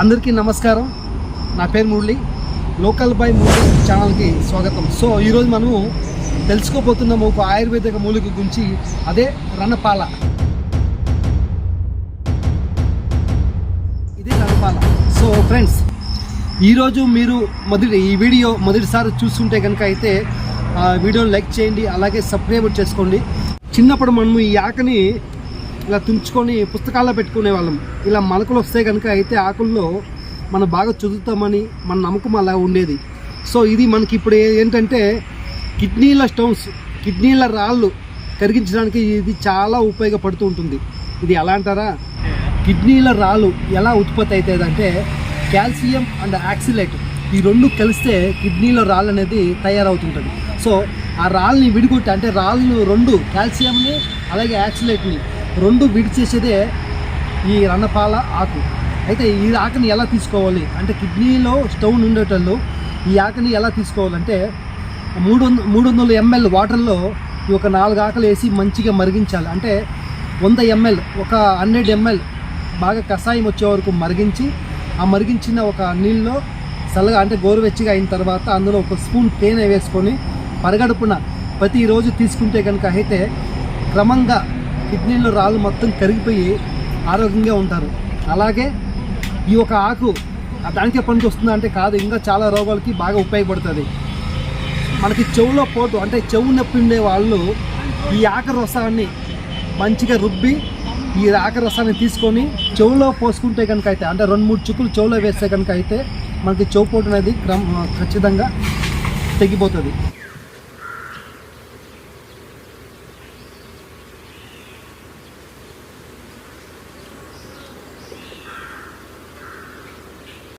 అందరికీ నమస్కారం. నా పేరు మురళి. లోకల్ బై మురళి ఛానల్కి స్వాగతం. సో ఈరోజు మనము తెలుసుకోబోతున్నాము ఒక ఆయుర్వేదిక మూలిక గురించి అదే రణపాల. ఇది రణపాల. సో ఫ్రెండ్స్ ఈరోజు మీరు మొదటి ఈ వీడియో మొదటిసారి చూస్తుంటే కనుక అయితే ఆ వీడియోని లైక్ చేయండి అలాగే సబ్స్క్రైబ్ చేసుకోండి. చిన్నప్పుడు మనము ఈ ఆకని ఇలా తుంచుకొని పుస్తకాల్లో పెట్టుకునే వాళ్ళం. ఇలా మలకలు వస్తే కనుక అయితే ఆకుల్లో మనం బాగా చదువుతామని మన నమ్మకం అలా ఉండేది. సో ఇది మనకి ఇప్పుడు ఏంటంటే కిడ్నీల స్టోన్స్ కిడ్నీల రాళ్ళు కరిగించడానికి ఇది చాలా ఉపయోగపడుతూ ఉంటుంది. ఇది ఎలా అంటారా? కిడ్నీల రాళ్ళు ఎలా ఉత్పత్తి అవుతుంది అంటే కాల్షియం అండ్ యాక్సిలేట్ ఈ రెండు కలిస్తే కిడ్నీలో రాళ్ళు అనేది తయారవుతుంటుంది. సో ఆ రాళ్ళని విడిగొట్టి అంటే రాళ్ళు రెండు కాల్షియంని అలాగే యాక్సిలేట్ని రెండు విడిచేసేదే ఈ రన్నపాల ఆకు. అయితే ఈ ఆకుని ఎలా తీసుకోవాలి? అంటే కిడ్నీలో స్టోన్ ఉండేటోళ్ళు ఈ ఆకుని ఎలా తీసుకోవాలంటే మూడు మూడు వందల ఎంఎల్ వాటర్లో ఈ ఒక నాలుగు ఆకలు వేసి మంచిగా మరిగించాలి. అంటే వంద ఎంఎల్ ఒక హండ్రెడ్ ఎంఎల్ బాగా కషాయం వచ్చే వరకు మరిగించి ఆ మరిగించిన ఒక నీళ్ళలో చల్లగా అంటే గోరువెచ్చగా అయిన తర్వాత అందులో ఒక స్పూన్ తేనె వేసుకొని పరగడుపున ప్రతిరోజు తీసుకుంటే కనుక అయితే క్రమంగా కిడ్నీలో రాళ్ళు మొత్తం కరిగిపోయి ఆరోగ్యంగా ఉంటారు. అలాగే ఈ ఒక ఆకు దానికే పనికి వస్తుందా అంటే కాదు ఇంకా చాలా రోగాలకి బాగా ఉపయోగపడుతుంది. మనకి చెవులో పోటు అంటే చెవు నొప్పి ఉండే వాళ్ళు ఈ ఆక రసాన్ని మంచిగా రుబ్బి ఈ ఆక రసాన్ని తీసుకొని చెవులో పోసుకుంటే కనుక అయితే అంటే రెండు మూడు చుక్కులు చెవులో వేస్తే కనుక అయితే మనకి చెవు పోటు అనేది క్రమ ఖచ్చితంగా తగ్గిపోతుంది